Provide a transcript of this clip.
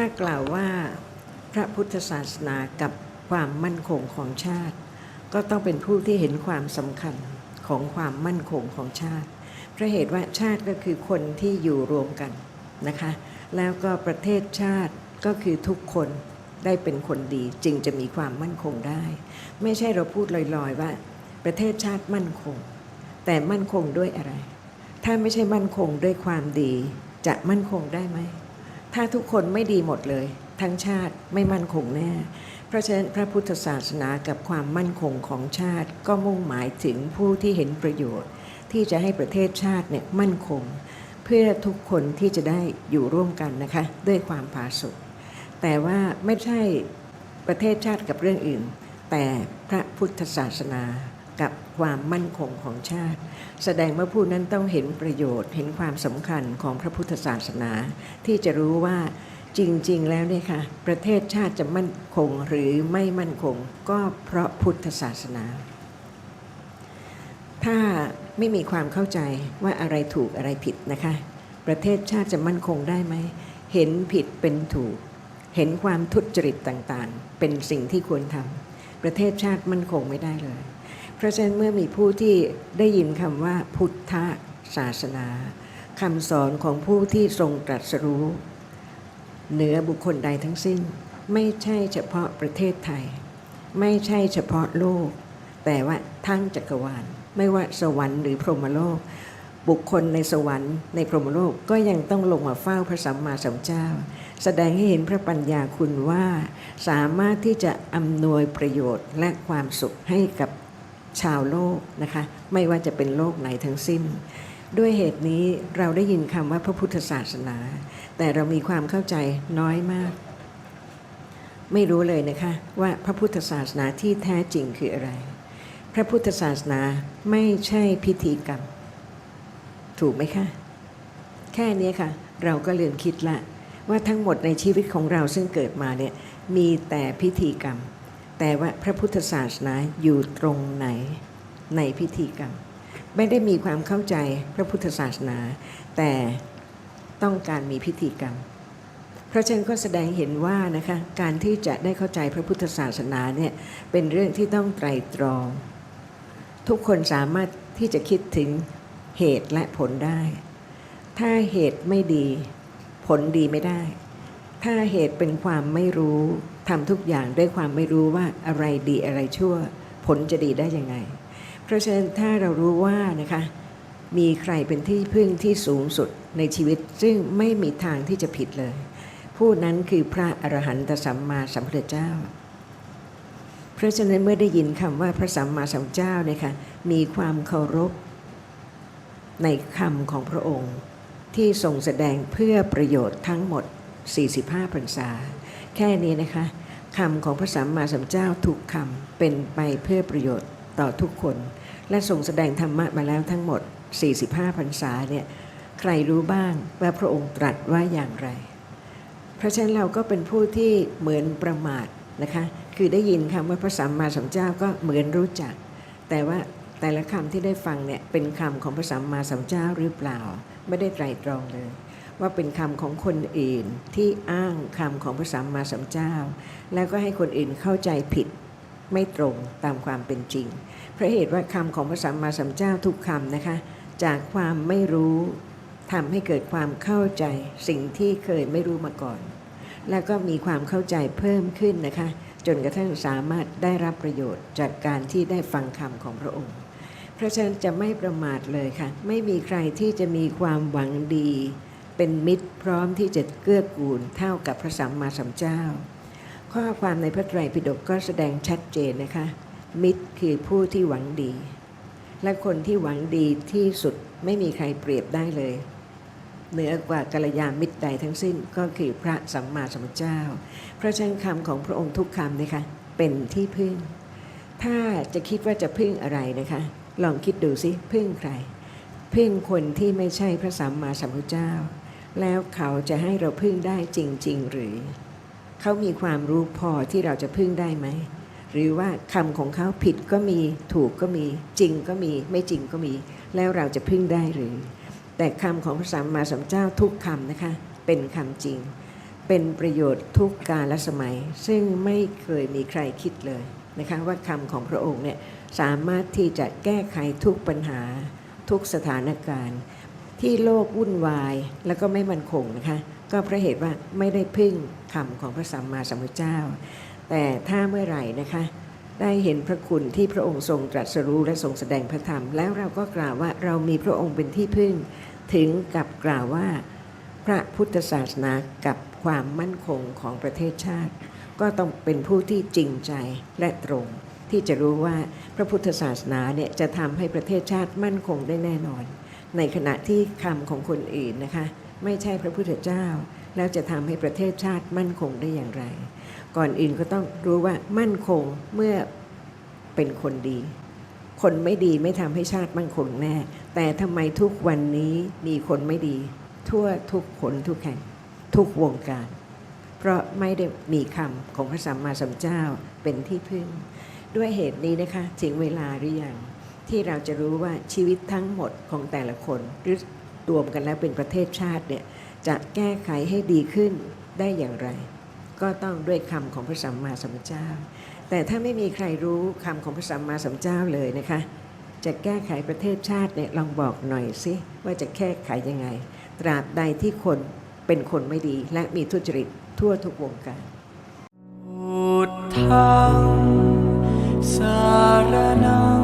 ถ้ากล่าวว่าพระพุทธศาสนากับความมั่นคงของชาติ ก็ต้องเป็นผู้ที่เห็นความสำคัญของความมั่นคงของชาติเพราะเหตุว่าชาติก็คือคนที่อยู่รวมกันนะคะ แล้วก็ประเทศชาติก็คือทุกคนได้เป็นคนดีจึงจะมีความมั่นคงได้ ไม่ใช่เราพูดลอยๆว่า ประเทศชาติมั่นคง แต่มั่นคงด้วยอะไร ถ้าไม่ใช่มั่นคงด้วยความดีจะมั่นคงได้ไหม ถ้าทุกคนไม่ดีหมดเลย ทั้งชาติไม่มั่นคงแน่ เพราะฉะนั้นพระพุทธศาสนากับความมั่นคงของชาติก็มุ่งหมายถึงผู้ที่เห็นประโยชน์ ที่จะให้ประเทศชาติเนี่ยมั่นคง เพื่อทุกคนที่จะได้อยู่ร่วมกันนะคะ ด้วยความผาสุกแต่ว่าไม่ใช่ประเทศชาติกับเรื่องอื่น แต่พระพุทธศาสนา กับความมั่นคงของชาติ แสดงว่าผู้นั้นต้องเห็นประโยชน์ เห็นความสำคัญของพระพุทธศาสนา ที่จะรู้ว่าจริง ๆ แล้วเนี่ยค่ะ ประเทศชาติจะมั่นคงหรือไม่มั่นคง ก็เพราะพุทธศาสนา ถ้าไม่มีความเข้าใจว่าอะไรถูกอะไรผิดนะคะ ประเทศชาติจะมั่นคงได้ไหม เห็นผิดเป็นถูก เห็นความทุจริตต่างๆ เป็นสิ่งที่ควรทำประเทศชาติมั่นคงไม่ได้เลย เพราะฉะนั้นเมื่อมีผู้ที่ได้ยินคำว่าพุทธศาสนาคำสอนของผู้ที่ทรงตรัสรู้ เหนือบุคคลใดทั้งสิ้น ไม่ใช่เฉพาะประเทศไทย ไม่ใช่เฉพาะโลก แต่ว่าทั้งจักรวาล ไม่ว่าสวรรค์หรือพรหมโลก บุคคลในสวรรค์ในพรหมโลกก็ยังต้องลงมาเฝ้าพระสัมมาสัมพุทธเจ้า แสดงให้เห็นพระปัญญาคุณว่า สามารถที่จะอำนวยประโยชน์และความสุขให้กับ ชาวโลกนะคะ ไม่ว่าจะเป็นโลกไหนทั้งสิ้น ด้วยเหตุนี้เราได้ยินคำว่าพระพุทธศาสนา แต่เรามีความเข้าใจน้อยมาก ไม่รู้เลยนะคะว่าพระพุทธศาสนาที่แท้จริงคืออะไร พระพุทธศาสนาไม่ใช่พิธีกรรม ถูกไหมคะ แค่นี้ค่ะ เราก็เลืมคิดละว่าทั้งหมดในชีวิตของเราซึ่งเกิดมาเนี่ยมีแต่พิธีกรรม แต่ว่าพระพุทธศาสนาอยู่ตรงไหนในพิธีกรรม ไม่ได้มีความเข้าใจพระพุทธศาสนา แต่ต้องการมีพิธีกรรม เพราะฉะนั้นก็แสดงเห็นว่านะคะการที่จะได้เข้าใจพระพุทธศาสนาเนี่ยเป็นเรื่องที่ต้องไตรตรอง ทุกคนสามารถที่จะคิดถึงเหตุและผลได้ ถ้าเหตุไม่ดี ผลดีไม่ได้ ถ้าเหตุเป็นความไม่รู้ทำทุกอย่างด้วยความไม่รู้ว่าอะไรดีอะไรชั่ว ผลจะดีได้ยังไง เพราะฉะนั้นถ้าเรารู้ว่านะคะมีใครเป็นที่พึ่งที่สูงสุดในชีวิต ซึ่งไม่มีทางที่จะผิดเลย ผู้นั้นคือพระอรหันตสัมมาสัมพุทธเจ้า เพราะฉะนั้นเมื่อได้ยินคำว่าพระสัมมาสัมพุทธเจ้าเนี่ยค่ะมีความเคารพ ในคำของพระองค์ ที่ทรงแสดงเพื่อประโยชน์ทั้งหมด 45พรรษา แค่นี้นะคะคำของพระสัมมาสัมพุทธเจ้าทุกคำเป็นไปเพื่อประโยชน์ต่อทุกคน และทรงแสดงธรรมะมาแล้วทั้งหมด 45พรรษาเนี่ยใครรู้บ้างว่าพระองค์ตรัสว่าอย่างไร เพราะฉะนั้นเราก็เป็นผู้ที่เหมือนประมาทนะคะคือได้ยินคำว่าพระสัมมาสัมพุทธเจ้าก็เหมือนรู้จัก แต่ว่าแต่ละคำที่ได้ฟังเนี่ยเป็นคำของพระสัมมาสัมพุทธเจ้าหรือเปล่า ไม่ได้ไตรตรองเลย ว่าเป็นคำของคนอื่นที่อ้างคำของพระสัมมาสัมพุทธเจ้า แล้วก็ให้คนอื่นเข้าใจผิดไม่ตรงตามความเป็นจริง เพราะเหตุว่าคำของพระสัมมาสัมพุทธเจ้าทุกคำนะคะ จากความไม่รู้ทำให้เกิดความเข้าใจสิ่งที่เคยไม่รู้มาก่อน แล้วก็มีความเข้าใจเพิ่มขึ้นนะคะ จนกระทั่งสามารถได้รับประโยชน์จากการที่ได้ฟังคำของพระองค์ เพราะฉะนั้นจะไม่ประมาทเลยค่ะ ไม่มีใครที่จะมีความหวังดี เป็นมิตรพร้อมที่จะเกื้อกูลเท่ากับพระสัมมาสัมพุทธเจ้า ข้อความในพระไตรปิฎกก็แสดงชัดเจนนะคะ มิตรคือผู้ที่หวังดี และคนที่หวังดีที่สุดไม่มีใครเปรียบได้เลยเหนือกว่ากัลยาณมิตรใดทั้งสิ้นก็คือพระสัมมาสัมพุทธเจ้า พระฉะนั้นคำของพระองค์ทุกคำนะคะเป็นที่พึ่ง ถ้าจะคิดว่าจะพึ่งอะไรนะคะ ลองคิดดูสิพึ่งใคร พึ่งคนที่ไม่ใช่พระสัมมาสัมพุทธเจ้า แล้วเขาจะให้เราพึ่งได้จริง ๆ หรือ เขามีความรู้พอที่เราจะพึ่งได้ไหม หรือว่าคำของเขาผิดก็มีถูกก็มี จริงก็มี ไม่จริงก็มี แล้วเราจะพึ่งได้หรือ แต่คำของพระสัมมาสัมพุทธเจ้าทุกคำนะคะ เป็นคำจริง เป็นประโยชน์ทุกกาลสมัย ซึ่งไม่เคยมีใครคิดเลยนะคะว่าคำของพระองค์เนี่ยสามารถที่จะแก้ไขทุกปัญหาทุกสถานการณ์ ที่โลกวุ่นวายแล้วก็ไม่มั่นคงนะคะก็เพราะเหตุว่าไม่ได้พึ่งคำของพระสัมมาสัมพุทธเจ้า แต่ถ้าเมื่อไหร่นะคะได้เห็นพระคุณที่พระองค์ทรงตรัสรู้และทรงแสดงพระธรรม แล้วเราก็กล่าวว่าเรามีพระองค์เป็นที่พึ่ง ถึงกับกล่าวว่า พระพุทธศาสนากับความมั่นคงของประเทศชาติ ก็ต้องเป็นผู้ที่จริงใจและตรง ที่จะรู้ว่าพระพุทธศาสนาเนี่ยจะทำให้ประเทศชาติมั่นคงได้แน่นอน ในขณะที่คำของคนอื่นนะคะ ไม่ใช่พระพุทธเจ้า แล้วจะทำให้ประเทศชาติมั่นคงได้อย่างไร ก่อนอื่นก็ต้องรู้ว่ามั่นคงเมื่อเป็นคนดี คนไม่ดีไม่ทำให้ชาติมั่นคงแน่ แต่ทำไมทุกวันนี้มีคนไม่ดี ทั่วทุกคนทุกแห่งทุกวงการ เพราะไม่ได้มีคำของพระสัมมาสัมพุทธเจ้าเป็นที่พึ่ง ด้วยเหตุนี้นะคะถึงเวลาหรือยัง ที่เราจะรู้ว่าชีวิตทั้งหมดของแต่ละคน หรือรวมกันแล้วเป็นประเทศชาติเนี่ยจะแก้ไขให้ดีขึ้นได้อย่างไร ก็ต้องด้วยคำของพระสัมมาสัมพุทธเจ้า แต่ถ้าไม่มีใครรู้คำของพระสัมมาสัมพุทธเจ้าเลยนะคะ จะแก้ไขประเทศชาติเนี่ยลองบอกหน่อยสิว่าจะแก้ไขยังไง ตราบใดที่คนเป็นคนไม่ดีและมีทุจริตทั่วทุกวงการพุทธังสารนัง